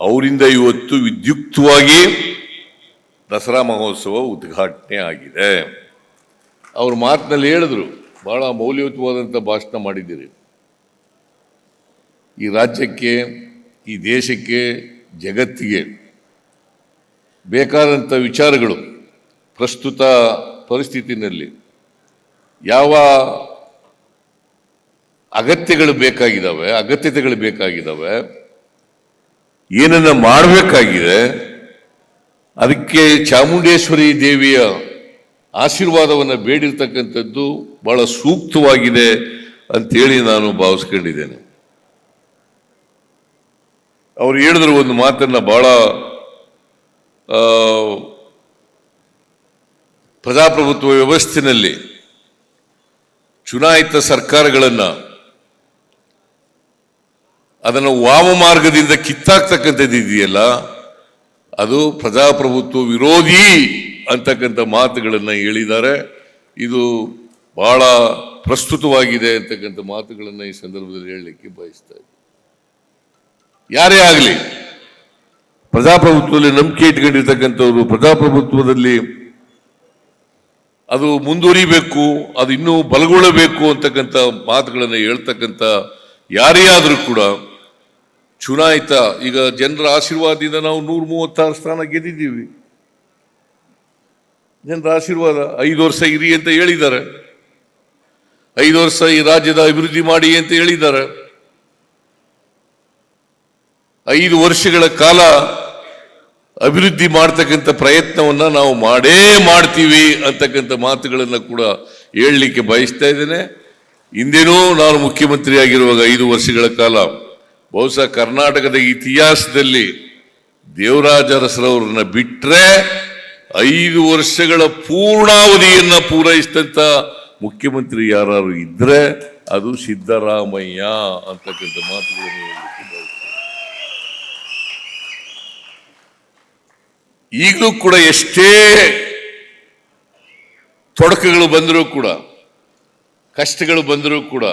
ಅವರಿಂದ ಇವತ್ತು ವಿದ್ಯುಕ್ತವಾಗಿ ದಸರಾ ಮಹೋತ್ಸವ ಉದ್ಘಾಟನೆ ಆಗಿದೆ. ಅವ್ರ ಮಾತಿನಲ್ಲಿ ಹೇಳಿದ್ರು, ಬಹಳ ಮೌಲ್ಯಯುತವಾದಂಥ ಭಾಷಣ ಮಾಡಿದ್ದೀರಿ. ಈ ರಾಜ್ಯಕ್ಕೆ, ಈ ದೇಶಕ್ಕೆ, ಜಗತ್ತಿಗೆ ಬೇಕಾದಂಥ ವಿಚಾರಗಳು ಪ್ರಸ್ತುತ ಪರಿಸ್ಥಿತಿನಲ್ಲಿ ಯಾವ ಅಗತ್ಯಗಳು ಬೇಕಾಗಿದ್ದಾವೆ, ಅಗತ್ಯತೆಗಳು ಬೇಕಾಗಿದ್ದಾವೆ ಏನನ್ನ ಮಾಡಬೇಕಾಗಿದೆ, ಅದಕ್ಕೆ ಚಾಮುಂಡೇಶ್ವರಿ ದೇವಿಯ ಆಶೀರ್ವಾದವನ್ನು ಬೇಡಿರ್ತಕ್ಕಂಥದ್ದು ಬಹಳ ಸೂಕ್ತವಾಗಿದೆ ಅಂತೇಳಿ ನಾನು ಭಾವಿಸ್ಕೊಂಡಿದ್ದೇನೆ. ಅವ್ರು ಹೇಳಿದ್ರು ಒಂದು ಮಾತನ್ನು ಬಹಳ ಪ್ರಜಾಪ್ರಭುತ್ವ ವ್ಯವಸ್ಥೆಯಲ್ಲಿ ಚುನಾಯಿತ ಸರ್ಕಾರಗಳನ್ನು ಅದನ್ನು ವಾಮ ಮಾರ್ಗದಿಂದ ಕಿತ್ತಾಕ್ತಕ್ಕಂಥದ್ದು ಇದೆಯಲ್ಲ, ಅದು ಪ್ರಜಾಪ್ರಭುತ್ವ ವಿರೋಧಿ ಅಂತಕ್ಕಂಥ ಮಾತುಗಳನ್ನು ಹೇಳಿದ್ದಾರೆ. ಇದು ಬಹಳ ಪ್ರಸ್ತುತವಾಗಿದೆ ಅಂತಕ್ಕಂಥ ಮಾತುಗಳನ್ನು ಈ ಸಂದರ್ಭದಲ್ಲಿ ಹೇಳಲಿಕ್ಕೆ ಬಯಸ್ತಾ ಯಾರೇ ಆಗಲಿ, ಪ್ರಜಾಪ್ರಭುತ್ವದಲ್ಲಿ ನಂಬಿಕೆ ಇಟ್ಕೊಂಡಿರ್ತಕ್ಕಂಥವ್ರು ಪ್ರಜಾಪ್ರಭುತ್ವದಲ್ಲಿ ಅದು ಮುಂದುವರಿಬೇಕು, ಅದು ಇನ್ನೂ ಬಲಗೊಳ್ಳಬೇಕು ಅಂತಕ್ಕಂಥ ಮಾತುಗಳನ್ನು ಹೇಳ್ತಕ್ಕಂಥ ಯಾರೇ ಆದರೂ ಕೂಡ ಚುನಾಯಿತ, ಈಗ ಜನರ ಆಶೀರ್ವಾದದಿಂದ ನಾವು ನೂರ ಮೂವತ್ತಾರು ಸ್ಥಾನ ಗೆದ್ದಿದ್ದೀವಿ. ಜನರ ಆಶೀರ್ವಾದ ಐದು ವರ್ಷ ಇರಿ ಅಂತ ಹೇಳಿದ್ದಾರೆ. ಐದು ವರ್ಷ ಈ ರಾಜ್ಯದ ಅಭಿವೃದ್ಧಿ ಮಾಡಿ ಅಂತ ಹೇಳಿದ್ದಾರೆ. ಐದು ವರ್ಷಗಳ ಕಾಲ ಅಭಿವೃದ್ಧಿ ಮಾಡ್ತಕ್ಕಂಥ ಪ್ರಯತ್ನವನ್ನು ನಾವು ಮಾಡೇ ಮಾಡ್ತೀವಿ ಅಂತಕ್ಕಂಥ ಮಾತುಗಳನ್ನು ಕೂಡ ಹೇಳಲಿಕ್ಕೆ ಬಯಸ್ತಾ ಇದ್ದೇನೆ. ಹಿಂದೇನೂ ನಾನು ಮುಖ್ಯಮಂತ್ರಿ ಆಗಿರುವಾಗ ಐದು ವರ್ಷಗಳ ಕಾಲ ಬಹುಶಃ ಕರ್ನಾಟಕದ ಇತಿಹಾಸದಲ್ಲಿ ದೇವರಾಜ ಅರಸರವ್ರನ್ನ ಬಿಟ್ಟರೆ ಐದು ವರ್ಷಗಳ ಪೂರ್ಣಾವಧಿಯನ್ನ ಪೂರೈಸಿದಂತ ಮುಖ್ಯಮಂತ್ರಿ ಯಾರು ಇದ್ರೆ ಅದು ಸಿದ್ದರಾಮಯ್ಯ ಅಂತಕ್ಕಂಥ ಮಾತುಗಳನ್ನು ಈಗಲೂ ಕೂಡ ಎಷ್ಟೇ ತೊಡಕುಗಳು ಬಂದರೂ ಕೂಡ, ಕಷ್ಟಗಳು ಬಂದರೂ ಕೂಡ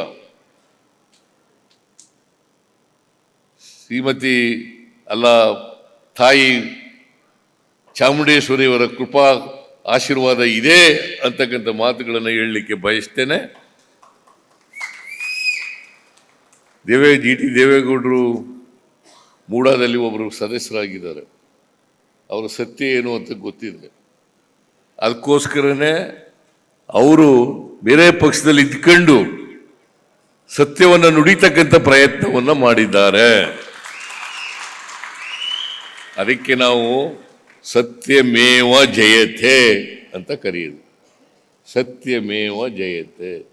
ಶ್ರೀಮತಿ ಅಲ್ಲ ತಾಯಿ ಚಾಮುಂಡೇಶ್ವರಿಯವರ ಕೃಪಾ ಆಶೀರ್ವಾದ ಇದೆ ಅಂತಕ್ಕಂಥ ಮಾತುಗಳನ್ನು ಹೇಳಲಿಕ್ಕೆ ಬಯಸ್ತೇನೆ. ದೇವೇ ಜಿ ಟಿ ದೇವೇಗೌಡರು ಮೂಡಾದಲ್ಲಿ ಒಬ್ಬರು ಸದಸ್ಯರಾಗಿದ್ದಾರೆ. ಅವರ ಸತ್ಯ ಏನು ಅಂತ ಗೊತ್ತಿದೆ. ಅದಕ್ಕೋಸ್ಕರನೇ ಅವರು ಬೇರೆ ಪಕ್ಷದಲ್ಲಿ ಇದ್ಕೊಂಡು ಸತ್ಯವನ್ನು ನುಡಿತಕ್ಕಂಥ ಪ್ರಯತ್ನವನ್ನು ಮಾಡಿದ್ದಾರೆ. ಅದಕ್ಕೆ ನಾವು ಸತ್ಯಮೇವ ಜಯತೆ ಅಂತ ಕರೆಯೋದು. ಸತ್ಯಮೇವ ಜಯತೆ.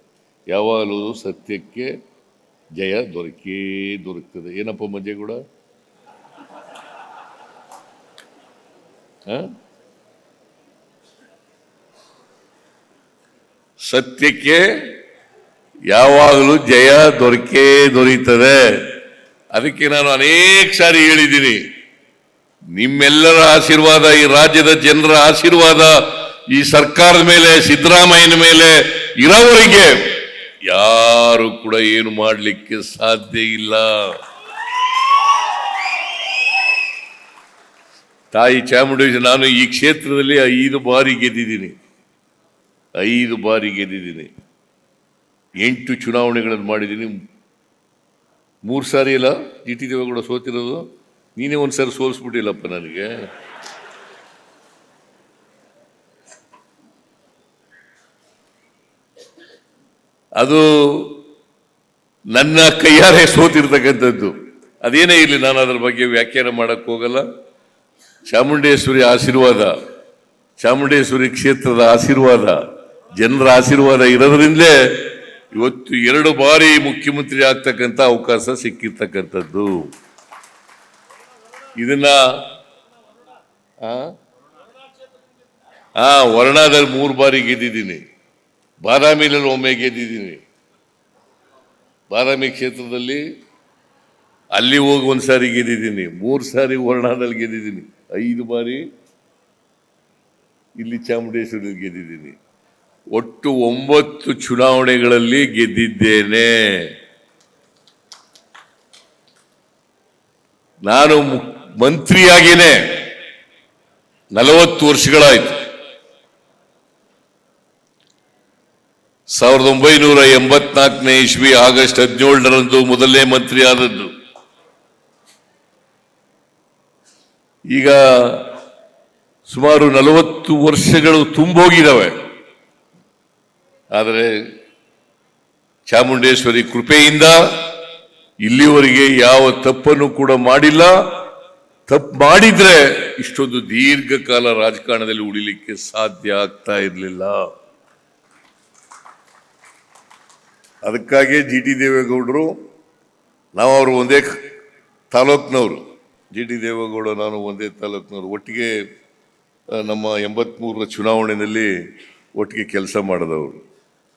ಯಾವಾಗಲೂ ಸತ್ಯಕ್ಕೆ ಜಯ ದೊರಕೇ ದೊರಕ್ತದೆ. ಏನಪ್ಪ ಮಜೆ ಕೂಡ ಸತ್ಯಕ್ಕೆ ಯಾವಾಗಲೂ ಜಯ ದೊರಕೇ ದೊರೀತದೆ. ಅದಕ್ಕೆ ನಾನು ಅನೇಕ ಸಾರಿ ಹೇಳಿದ್ದೀನಿ. ನಿಮ್ಮೆಲ್ಲರ ಆಶೀರ್ವಾದ, ಈ ರಾಜ್ಯದ ಜನರ ಆಶೀರ್ವಾದ, ಈ ಸರ್ಕಾರದ ಮೇಲೆ, ಸಿದ್ದರಾಮಯ್ಯನ ಮೇಲೆ ಇರೋವರಿಗೆ ಯಾರು ಕೂಡ ಏನು ಮಾಡಲಿಕ್ಕೆ ಸಾಧ್ಯ ಇಲ್ಲ. ತಾಯಿ ಚಾಮುಂಡೇಶ್ವರಿ, ನಾನು ಈ ಕ್ಷೇತ್ರದಲ್ಲಿ ಐದು ಬಾರಿ ಗೆದ್ದಿದ್ದೀನಿ. ಐದು ಬಾರಿ ಗೆದ್ದಿದ್ದೀನಿ. ಎಂಟು ಚುನಾವಣೆಗಳನ್ನು ಮಾಡಿದ್ದೀನಿ. ಮೂರು ಸಾರಿ ಇಲ್ಲ ಜಿ ಟಿ ದೇವೇಗೌಡ ಸೋತಿರೋದು. ನೀನೇ ಒಂದು ಸರಿ ಸೋಲಿಸ್ಬಿಟ್ಟಿಲ್ಲಪ್ಪ ನನಗೆ. ಅದು ನನ್ನ ಕೈಯಾರೆ ಸೋತಿರ್ತಕ್ಕಂಥದ್ದು. ಅದೇನೇ ಇರಲಿ, ನಾನು ಅದರ ಬಗ್ಗೆ ವ್ಯಾಖ್ಯಾನ ಮಾಡಕ್ಕೆ ಹೋಗಲ್ಲ. ಚಾಮುಂಡೇಶ್ವರಿ ಆಶೀರ್ವಾದ, ಚಾಮುಂಡೇಶ್ವರಿ ಕ್ಷೇತ್ರದ ಆಶೀರ್ವಾದ, ಜನರ ಆಶೀರ್ವಾದ ಇರೋದ್ರಿಂದಲೇ ಇವತ್ತು ಎರಡು ಬಾರಿ ಮುಖ್ಯಮಂತ್ರಿ ಆಗ್ತಕ್ಕಂಥ ಅವಕಾಶ ಸಿಕ್ಕಿರ್ತಕ್ಕಂಥದ್ದು. ಇದನ್ನ ಹಾ ವರ್ಣಾದಲ್ಲಿ ಮೂರು ಬಾರಿ ಗೆದ್ದಿದ್ದೀನಿ. ಬಾದಾಮಿನಲ್ಲಿ ಒಮ್ಮೆ ಗೆದ್ದಿದ್ದೀನಿ. ಬಾದಾಮಿ ಕ್ಷೇತ್ರದಲ್ಲಿ ಅಲ್ಲಿ ಹೋಗಿ ಒಂದು ಸಾರಿ ಗೆದ್ದಿದ್ದೀನಿ. ಮೂರು ಸಾರಿ ವರ್ಣಾದಲ್ಲಿ ಗೆದ್ದಿದ್ದೀನಿ. ಐದು ಬಾರಿ ಇಲ್ಲಿ ಚಾಮುಂಡೇಶ್ವರಿ ಗೆದ್ದಿದ್ದೀನಿ. ಒಟ್ಟು ಒಂಬತ್ತು ಚುನಾವಣೆಗಳಲ್ಲಿ ಗೆದ್ದಿದ್ದೇನೆ. ನಾನು ಮು- ಮಂತ್ರಿಯಾಗೇನೆ ನಲವತ್ತು ವರ್ಷಗಳಾಯ್ತು. ಸಾವಿರದ ಒಂಬೈನೂರ ಎಂಬತ್ನಾಲ್ಕನೇ ಇಸ್ವಿ ಆಗಸ್ಟ್ ಹದಿನೇಳರಂದು ಮೊದಲನೇ ಮಂತ್ರಿ ಆದದ್ದು ಈಗ ಸುಮಾರು ನಲವತ್ತು ವರ್ಷಗಳು ತುಂಬೋಗಿದ್ದಾವೆ ಆದರೆ ಚಾಮುಂಡೇಶ್ವರಿ ಕೃಪೆಯಿಂದ ಇಲ್ಲಿವರೆಗೆ ಯಾವ ತಪ್ಪನ್ನು ಕೂಡ ಮಾಡಿಲ್ಲ. ತಪ್ಪು ಮಾಡಿದ್ರೆ ಇಷ್ಟೊಂದು ದೀರ್ಘಕಾಲ ರಾಜಕಾರಣದಲ್ಲಿ ಉಳಿಲಿಕ್ಕೆ ಸಾಧ್ಯ ಆಗ್ತಾ ಇರಲಿಲ್ಲ. ಅದಕ್ಕಾಗಿ ಜಿ ಟಿ ದೇವೇಗೌಡರು, ನಾವು ಅವರು ಒಂದೇ ತಾಲೂಕ್ನವರು. ಜಿ ಟಿ ದೇವೇಗೌಡ, ನಾನು ಒಂದೇ ತಾಲೂಕ್ನವರು. ಒಟ್ಟಿಗೆ, ನಮ್ಮ ಎಂಬತ್ಮೂರರ ಚುನಾವಣೆಯಲ್ಲಿ ಒಟ್ಟಿಗೆ ಕೆಲಸ ಮಾಡಿದವರು.